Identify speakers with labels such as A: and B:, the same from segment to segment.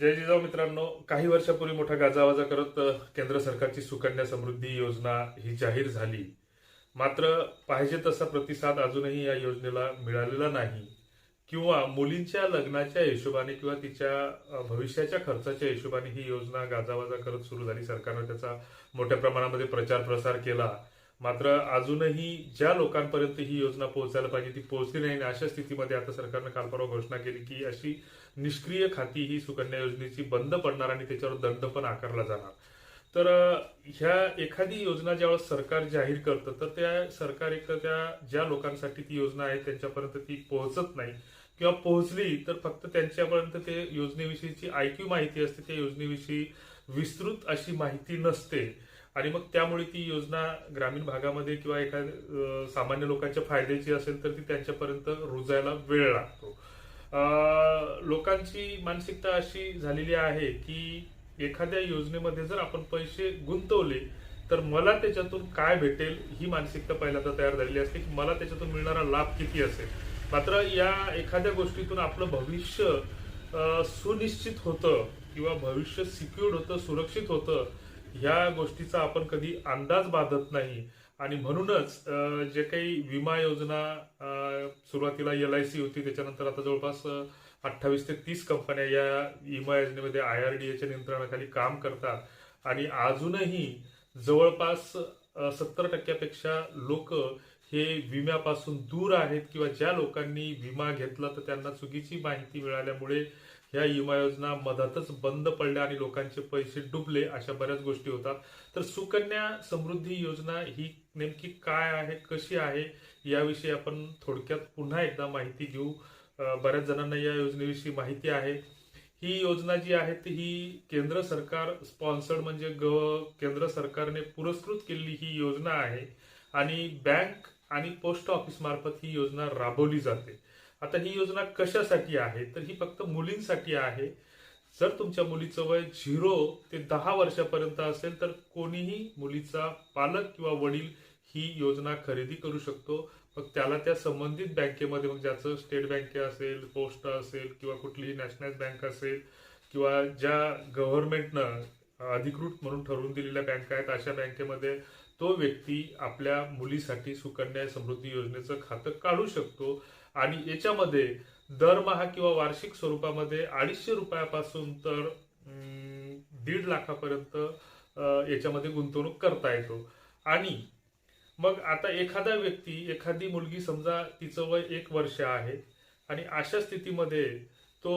A: जय जिजाऊ मित्रांनो काही वर्षापूर्वी मोठा गाजावाजा करत केंद्र सरकारची सुकन्या समृद्धी योजना ही जाहीर झाली. मात्र पाहिजे तसा प्रतिसाद अजूनही या योजनेला मिळालेला नाही. किंवा मुलींच्या लग्नाच्या हिशोबाने किंवा तिच्या भविष्याच्या खर्चाच्या हिशोबाने ही योजना गाजावाजा करत सुरू झाली. सरकारनं त्याचा मोठ्या प्रमाणामध्ये प्रचार प्रसार केला. मात्र अजूनही ज्या लोकांपर्यंत ही योजना पोहोचायला पाहिजे ती पोहोचली नाही आणि अशा स्थितीमध्ये आता सरकारनं काल परवा घोषणा केली की अशी निष्क्रिय खाती ही सुकन्या योजनेची बंद पडणार आणि त्याच्यावर दंड पण आकारला जाणार. तर ह्या एखादी योजना ज्यावेळेस सरकार जाहीर करतं तर त्या सरकार एक तर त्या ज्या लोकांसाठी ती योजना आहे त्यांच्यापर्यंत ती पोहोचत नाही किंवा पोहोचली तर फक्त त्यांच्यापर्यंत ते योजनेविषयीची आयक्यू माहिती असते त्या योजनेविषयी विस्तृत अशी माहिती नसते. आणि मग त्यामुळे ती योजना ग्रामीण भागामध्ये किंवा एखाद्या सामान्य लोकांच्या फायद्याची असेल तर ती त्यांच्यापर्यंत रुजायला वेळ लागतो. लोकांची मानसिकता अशी झालेली आहे की एखाद्या योजनेमध्ये जर आपण पैसे गुंतवले तर मला त्याच्यातून काय भेटेल ही मानसिकता पहिल्यांदा तयार झालेली असते की मला त्याच्यातून मिळणारा लाभ किती असेल. मात्र या एखाद्या गोष्टीतून आपलं भविष्य सुनिश्चित होतं किंवा भविष्य सिक्युर्ड होतं सुरक्षित होतं ह्या गोष्टीचा आपण कधी अंदाज बांधत नाही. आणि म्हणूनच जे काही विमा योजना सुरुवातीला एल आय सी होती त्याच्यानंतर आता जवळपास अठ्ठावीस ते तीस कंपन्या या विमा योजनेमध्ये आय आर डी एच्या नियंत्रणाखाली काम करतात. आणि अजूनही जवळपास सत्तर टक्क्यापेक्षा लोक हे विम्यापासून दूर आहेत किंवा ज्या लोकांनी विमा घेतला तर त्यांना चुकीची माहिती मिळाल्यामुळे ह्या विमा योजना मधातच बंद पडल्या आणि लोकांचे पैसे डुबले अशा बऱ्याच गोष्टी होतात. तर सुकन्या समृद्धी योजना ही नेमकी काय आहे कशी आहे याविषयी आपण थोडक्यात पुन्हा एकदा माहिती घेऊ. बऱ्याच जणांना या योजनेविषयी माहिती आहे. ही योजना जी आहे ती ही केंद्र सरकार स्पॉन्सर्ड म्हणजे ग केंद्र सरकारने पुरस्कृत केलेली ही योजना आहे. आणि बँक आणि पोस्ट ऑफिस मार्फत ही योजना राबवली जाते. आता ही योजना कशासाठी आहे? तर ही फक्त मुलींसाठी आहे. जर तुमच्या मुलीचं वय झिरो ते दहा वर्षापर्यंत असेल तर कोणीही मुलीचा पालक किंवा वडील ही योजना खरेदी करू शकतो. मग त्याला त्या संबंधित बँकेमध्ये मग ज्याचं स्टेट बँके असेल पोस्ट असेल किंवा कुठलीही नॅशनल बँक असेल किंवा ज्या गव्हर्नमेंटनं अधिकृत म्हणून ठरवून दिलेल्या बँका आहेत अशा बँकेमध्ये तो व्यक्ती आपल्या मुलीसाठी सुकन्या समृद्धी योजनेचं खातं काढू शकतो. आणि याच्यामध्ये दरमहा किंवा वार्षिक स्वरूपामध्ये अडीचशे रुपयापासून तर दीड लाखापर्यंत याच्यामध्ये गुंतवणूक करता येतो. आणि मग आता एखादा व्यक्ती एखादी मुलगी समजा तिचं वय एक वर्ष आहे आणि अशा स्थितीमध्ये तो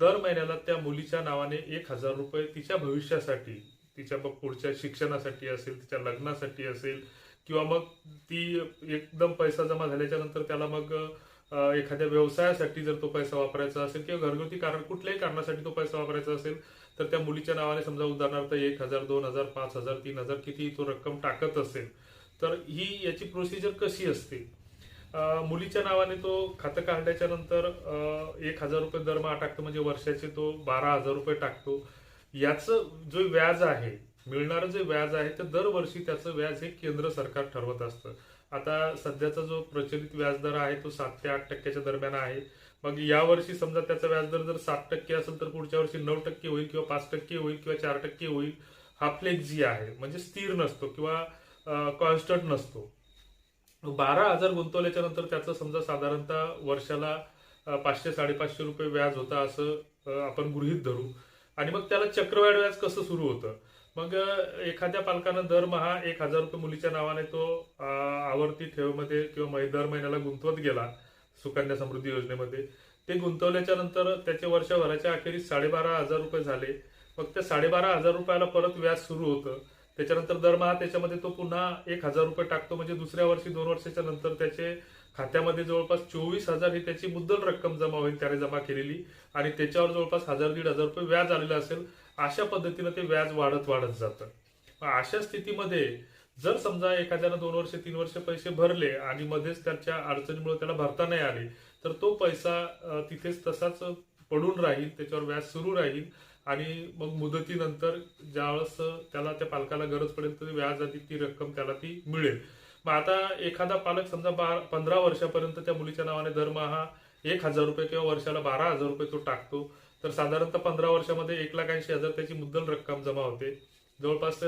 A: दर महिन्याला त्या मुलीच्या नावाने एक हजार रुपये तिच्या भविष्यासाठी तिच्या मग पुढच्या शिक्षणासाठी असेल तिच्या लग्नासाठी असेल किंवा मग ती एकदम पैसा जमा झाल्याच्यानंतर त्याला मग एखाद्या व्यवसायासाठी जर तो पैसा वापरायचा असेल किंवा घरगुती कारण कुठल्याही कारणासाठी तो पैसा वापरायचा असेल तर त्या मुलीच्या नावाने समजा उदाहरणार्थ एक हजार दोन हजार पाच हजार तीन हजार किती तो रक्कम टाकत असेल तर ही याची प्रोसिजर कशी असते? मुलीच्या नावाने तो खातं काढल्याच्या नंतर एक हजार रुपये दरमहा टाकतो म्हणजे वर्षाचे तो बारा हजार रुपये टाकतो. याचं जो व्याज आहे मिळणारं जे व्याज आहे ते दरवर्षी त्याचं व्याज हे केंद्र सरकार ठरवत असतं. आता सध्याचा जो प्रचलित व्याजदर आहे तो सात ते आठ टक्क्याच्या दरम्यान आहे. मग यावर्षी समजा त्याचा व्याजदर जर सात टक्के असेल तर पुढच्या वर्षी नऊ टक्के होईल किंवा पाच टक्के होईल किंवा चार टक्के होईल हा फ्लेक्झी आहे म्हणजे स्थिर नसतो किंवा कॉन्स्टंट नसतो. बारा हजार गुंतवल्याच्या नंतर त्याचं समजा साधारणतः वर्षाला पाचशे साडेपाचशे रुपये व्याज होता असं आपण गृहीत धरू. आणि मग त्याला चक्रवाढ व्याज कसं सुरू होतं? मग एखाद्या पालकानं दरमहा एक हजार रुपये मुलीच्या नावाने तो आवर्ती ठेवमध्ये किंवा दर महिन्याला गुंतवत गेला सुकन्या समृद्धी योजनेमध्ये. ते गुंतवल्याच्या नंतर त्याचे वर्षभराच्या अखेरीस साडेबारा हजार रुपये झाले. मग त्या साडेबारा हजार रुपयाला परत व्याज सुरू होतं. त्याच्यानंतर दरमहा त्याच्यामध्ये तो पुन्हा एक हजार रुपये टाकतो. म्हणजे दुसऱ्या वर्षी दोन वर्षाच्या नंतर त्याचे खात्यामध्ये जवळपास चोवीस हजार ही त्याची मुद्दल रक्कम जमा होईल त्याने जमा केलेली. आणि त्याच्यावर जवळपास हजार दीड हजार रुपये व्याज आलेलं असेल. अशा पद्धतीनं ते व्याज वाढत वाढत जातं. मग अशा स्थितीमध्ये जर समजा एखाद्यानं दोन वर्ष तीन वर्ष पैसे भरले आणि मध्येच त्याच्या अडचणीमुळे त्याला भरता नाही आले तर तो पैसा तिथेच तसाच पडून राहील त्याच्यावर व्याज सुरू राहील आणि मग मुदतीनंतर ज्यावेळेस त्याला त्या पालकाला गरज पडेल तर व्याज आधी ती रक्कम त्याला ती मिळेल. मग आता एखादा पालक समजा बा पंधरा वर्षापर्यंत त्या मुलीच्या नावाने दरमहा एक हजार रुपये किंवा वर्षाला बारा हजार रुपये तो टाकतो तर साधारणतः पंधरा वर्षामध्ये एक लाख ऐंशी हजार त्याची मुद्दल रक्कम जमा होते. जवळपास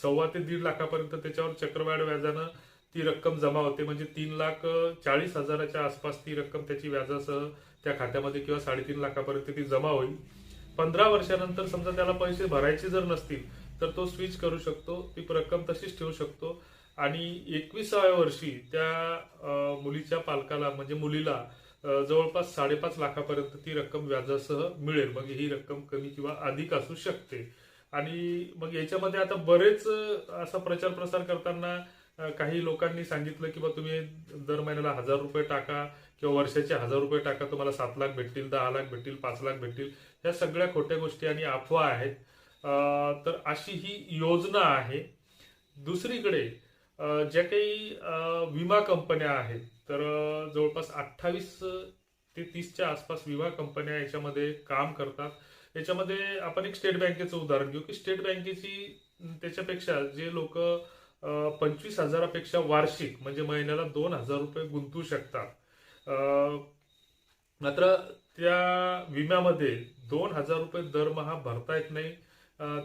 A: सव्वा ते दीड लाखापर्यंत त्याच्यावर चक्रवाढ व्याजानं ती रक्कम जमा होते. म्हणजे तीन लाख चाळीस हजाराच्या आसपास ती रक्कम त्याची व्याजासह त्या खात्यामध्ये किंवा साडेतीन लाखापर्यंत ती जमा होईल. पंधरा वर्षानंतर समजा त्याला पैसे भरायचे जर नसतील तर तो स्विच करू शकतो ती रक्कम तशीच ठेवू शकतो. आणि एकविसाव्या वर्षी त्या मुलीच्या पालकाला म्हणजे मुलीला जवळपास साडेपाच लाखापर्यंत ती रक्कम व्याजासह मिळेल. मग ही रक्कम कमी किंवा अधिक असू शकते. आणि मग याच्यामध्ये आता बरेच असा प्रचार प्रसार करताना काही लोकांनी सांगितलं की बा तुम्ही दर महिन्याला हजार रुपये टाका किंवा वर्षाचे हजार रुपये टाका. तुम्हाला सात लाख भेटतील दहा लाख भेटतील पाच लाख भेटतील. ह्या सगळ्या खोट्या गोष्टी आणि अफवा आहेत. तर अशी ही योजना आहे. दुसरीकडे ज्या काही विमा कंपन्या आहेत तर जवळपास अठ्ठावीस ते तीसच्या आसपास विमा कंपन्या याच्यामध्ये काम करतात. याच्यामध्ये आपण एक स्टेट बँकेचं उदाहरण घेऊ की स्टेट बँकेची त्याच्यापेक्षा जे लोक पंचवीस हजारापेक्षा वार्षिक म्हणजे महिन्याला दोन हजार रुपये गुंतवू शकतात. मात्र त्या विम्यामध्ये दोन हजार रुपये दरमहा भरता येत नाही.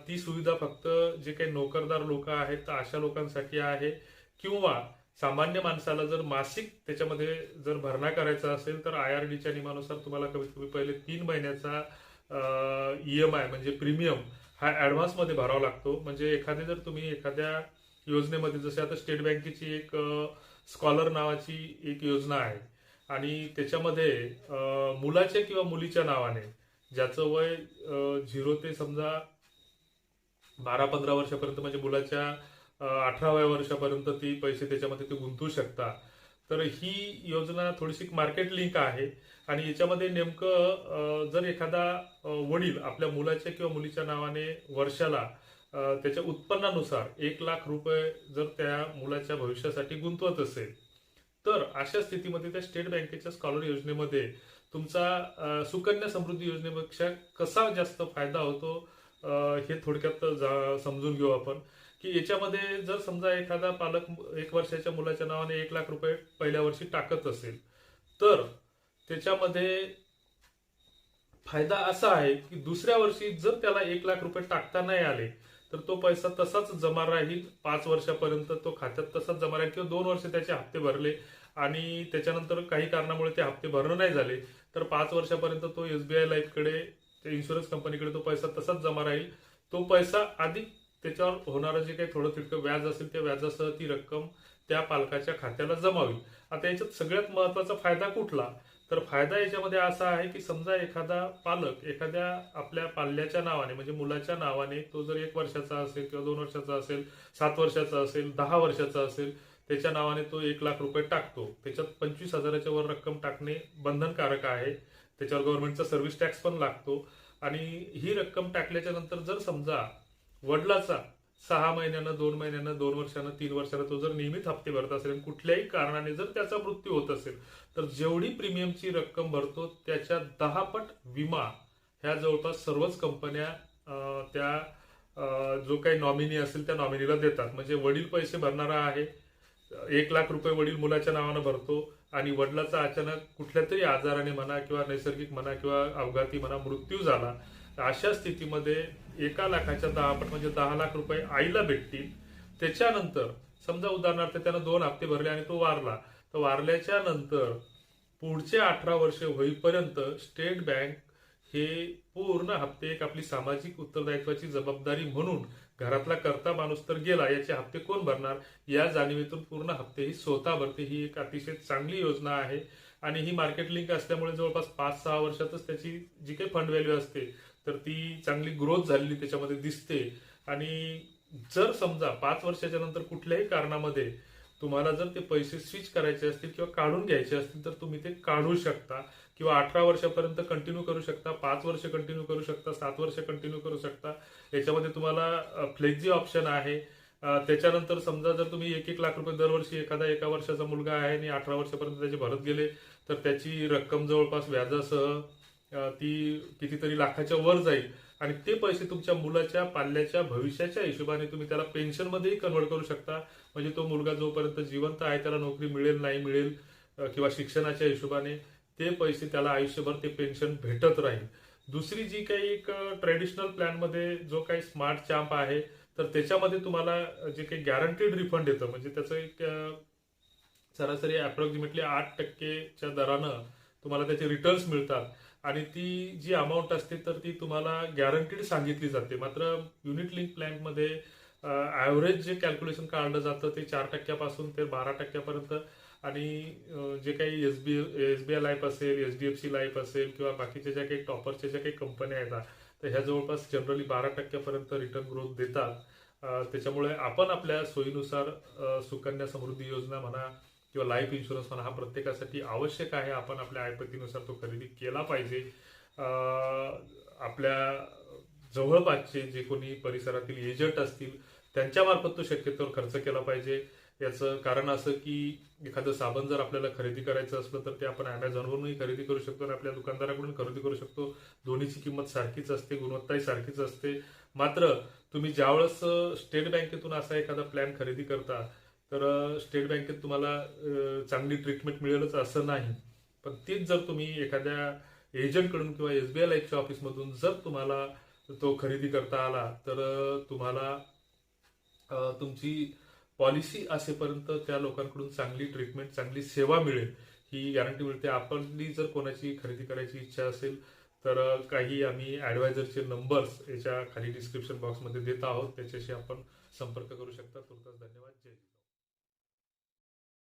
A: ती सुविधा फक्त जे काही नोकरदार लोक आहेत तर अशा लोकांसाठी आहे. किंवा सामान्य माणसाला जर मासिक त्याच्यामध्ये जर भरणा करायचा असेल तर आय आर डीच्या नियमानुसार तुम्हाला कमीत कमी पहिले तीन महिन्याचा ई एम आय म्हणजे प्रीमियम हा ॲडव्हान्समध्ये भरावा लागतो. म्हणजे एखादे जर तुम्ही एखाद्या योजनेमध्ये जसे आता स्टेट बँकेची एक स्कॉलर नावाची एक योजना आहे आणि त्याच्यामध्ये मुलाच्या किंवा मुलीच्या नावाने ज्याचं वय झिरो ते समजा बारा पंधरा वर्षापर्यंत म्हणजे मुलाच्या अठराव्या वर्षापर्यंत ती पैसे त्याच्यामध्ये ते गुंतवू शकता. तर ही योजना थोडीशी मार्केट लिंक आहे आणि याच्यामध्ये नेमकं जर एखादा वडील आपल्या मुलाच्या किंवा मुलीच्या नावाने वर्षाला त्याच्या उत्पन्नानुसार एक लाख रुपये जर त्या मुलाच्या भविष्यासाठी गुंतवत असेल तर अशा स्थितीमध्ये त्या स्टेट बँकेच्या स्कॉलर योजनेमध्ये तुमचा सुकन्या समृद्धी योजनेपेक्षा कसा जास्त फायदा होतो? हे थोडक्यात जा- समजून घेऊ आपण. की याच्यामध्ये जर समजा एखादा पालक एक वर्षाच्या मुलाच्या नावाने एक लाख रुपये पहिल्या वर्षी टाकत असेल तर त्याच्यामध्ये फायदा असा आहे की दुसऱ्या वर्षी जर त्याला एक लाख रुपये टाकता नाही आले तर तो पैसा तसाच जमा राहील. पाच वर्षापर्यंत तो खात्यात तसाच जमा राहील किंवा दोन वर्ष त्याचे हप्ते भरले आणि त्याच्यानंतर काही कारणामुळे ते हप्ते भरणं नाही झाले तर पाच वर्षापर्यंत तो एसबीआय लाईफकडे त्या इन्शुरन्स कंपनीकडे तो पैसा तसाच जमा राहील. तो पैसा अधिक त्याच्यावर होणारं जे काही थोडं तितकं व्याज असेल त्या व्याजासह ती रक्कम त्या पालकाच्या खात्याला जमावी. आता याच्यात सगळ्यात महत्त्वाचा फायदा कुठला? तर फायदा याच्यामध्ये असा आहे की समजा एखादा पालक एखाद्या आपल्या पाल्याच्या नावाने म्हणजे मुलाच्या नावाने तो जर एक वर्षाचा असेल किंवा दोन वर्षाचा असेल सात वर्षाचा असेल दहा वर्षाचा असेल त्याच्या नावाने तो एक लाख रुपये टाकतो. त्याच्यात पंचवीस हजाराच्या वर रक्कम टाकणे बंधनकारक आहे. त्याच्यावर गव्हर्नमेंटचा सर्व्हिस टॅक्स पण लागतो. आणि ही रक्कम टाकल्याच्या नंतर जर समजा वडिलाचा सहा महिन्यानं दोन महिन्यानं दोन वर्षानं तीन वर्षानं तो जर नियमित हप्ते भरत असेल कुठल्याही कारणाने जर त्याचा मृत्यू होत असेल तर जेवढी प्रीमियमची रक्कम भरतो त्याच्या दहा पट विमा ह्या जवळपास सर्वच कंपन्या त्या जो काही नॉमिनी असेल त्या नॉमिनीला देतात. म्हणजे वडील पैसे भरणारा आहे. एक लाख रुपये वडील मुलाच्या नावानं भरतो. आणि वडिलाचा अचानक कुठल्या तरी आजाराने म्हणा किंवा नैसर्गिक म्हणा किंवा अपघाती म्हणा मृत्यू झाला अशा स्थितीमध्ये एका लाखाच्या दहा पट म्हणजे दहा लाख रुपये आईला भेटतील. त्याच्यानंतर समजा उदाहरणार्थ त्यानं दोन हप्ते भरले आणि तो वारला तर वारल्याच्या नंतर पुढचे अठरा वर्ष होईपर्यंत स्टेट बँक हे पूर्ण हप्ते एक आपली सामाजिक उत्तरदायित्वाची जबाबदारी म्हणून घरातला करता माणूस तर गेला याचे हप्ते कोण भरणार? या जाणीवेतून पूर्ण हप्ते ही स्वतः भरते ही एक अतिशय चांगली योजना आहे. आणि ही मार्केट लिंक असल्यामुळे जवळपास पाच सहा वर्षातच त्याची जी काही फंड व्हॅल्यू असते तर ती चांगली ग्रोथ झालेली त्याच्यामध्ये दिसते. आणि जर समजा पाच वर्षाच्या नंतर कुठल्याही कारणामध्ये तुम्हाला जर ते पैसे स्विच करायचे असतील किंवा काढून घ्यायचे असतील तर तुम्ही ते काढू शकता. किंवा अठरा वर्षापर्यंत कंटिन्यू करू शकता पाच वर्ष कंटिन्यू करू शकता सात वर्ष कंटिन्यू करू शकता याच्यामध्ये तुम्हाला फ्लेक्झी ऑप्शन आहे. त्याच्यानंतर समजा जर तुम्ही एक एक लाख रुपये दरवर्षी एखादा एका वर्षाचा मुलगा आहे आणि अठरा वर्षापर्यंत त्याचे भरत गेले तर त्याची रक्कम जवळपास व्याजासह ती कितीतरी लाखाच्या वर जाईल. आणि ते पैसे तुमच्या मुलाच्या पाल्याच्या भविष्याच्या हिशोबाने तुम्ही त्याला पेन्शनमध्येही कन्वर्ट करू शकता. म्हणजे तो मुलगा जोपर्यंत जिवंत आहे त्याला नोकरी मिळेल नाही मिळेल किंवा शिक्षणाच्या हिशोबाने ते पैसे त्याला आयुष्यभर ते पेन्शन भेटत राहील. दुसरी जी काही एक ट्रेडिशनल प्लॅनमध्ये जो काही स्मार्ट चॅम्प आहे तर त्याच्यामध्ये तुम्हाला जे काही गॅरंटीड रिफंड येतं म्हणजे त्याचं एक सरासरी अप्रॉक्सिमेटली आठ टक्केच्या दरानं तुम्हाला त्याचे रिटर्न्स मिळतात. आणि ती जी अमाऊंट असते तर ती तुम्हाला गॅरंटीड सांगितली जाते. मात्र युनिट लिंक प्लॅनमध्ये ॲव्हरेज जे कॅल्क्युलेशन काढलं जातं ते चार टक्क्यापासून ते बारा टक्क्यापर्यंत आणि जे काही S B S B I life असेल H D F C life असेल किंवा बाकीच्या ज्या काही टॉपरच्या ज्या काही कंपन्या आहेत तर ह्या जवळपास जनरली बारा टक्क्यापर्यंत रिटर्न ग्रोथ देतात. त्याच्यामुळे आपण आपल्या सोयीनुसार सुकन्या समृद्धी योजना म्हणा किंवा लाईफ इन्शुरन्स म्हणा हा प्रत्येकासाठी आवश्यक आहे. आपण आपल्या आयपतीनुसार तो खरेदी केला पाहिजे. आपल्या जवळपासचे जे कोणी परिसरातील एजंट असतील त्यांच्यामार्फत तो शक्यतोवर खर्च केला पाहिजे. याचं कारण असं की एखादं साबण जर आपल्याला खरेदी करायचं असलं तर ते आपण अमेझॉनवरूनही खरेदी करू शकतो आणि आपल्या दुकानदाराकडून खरेदी करू शकतो. दोन्हीची किंमत सारखीच असते गुणवत्ताही सारखीच असते. मात्र तुम्ही ज्यावेळेस स्टेट बँकेतून असा एखादा प्लॅन खरेदी करता तर स्टेट बँकेत तुम्हाला चांगली ट्रीटमेंट मिळेलच असं नाही. पण तीच जर तुम्ही एखाद्या एजंटकडून किंवा एस बी आय लाईफच्या ऑफिसमधून जर तुम्हाला तो खरेदी करता आला तर तुम्हाला तुमची पॉलिसी असेपर्यंत त्या लोकांकडून चांगली ट्रीटमेंट चांगली सेवा मिळेल ही गॅरंटी मिळते. आपली जर कोणाची खरेदी करायची इच्छा असेल तर काही आम्ही ॲडवायझरचे नंबर्स याच्या खाली डिस्क्रिप्शन बॉक्समध्ये देत आहोत. त्याच्याशी आपण संपर्क करू शकता. तुर्तास धन्यवाद. जय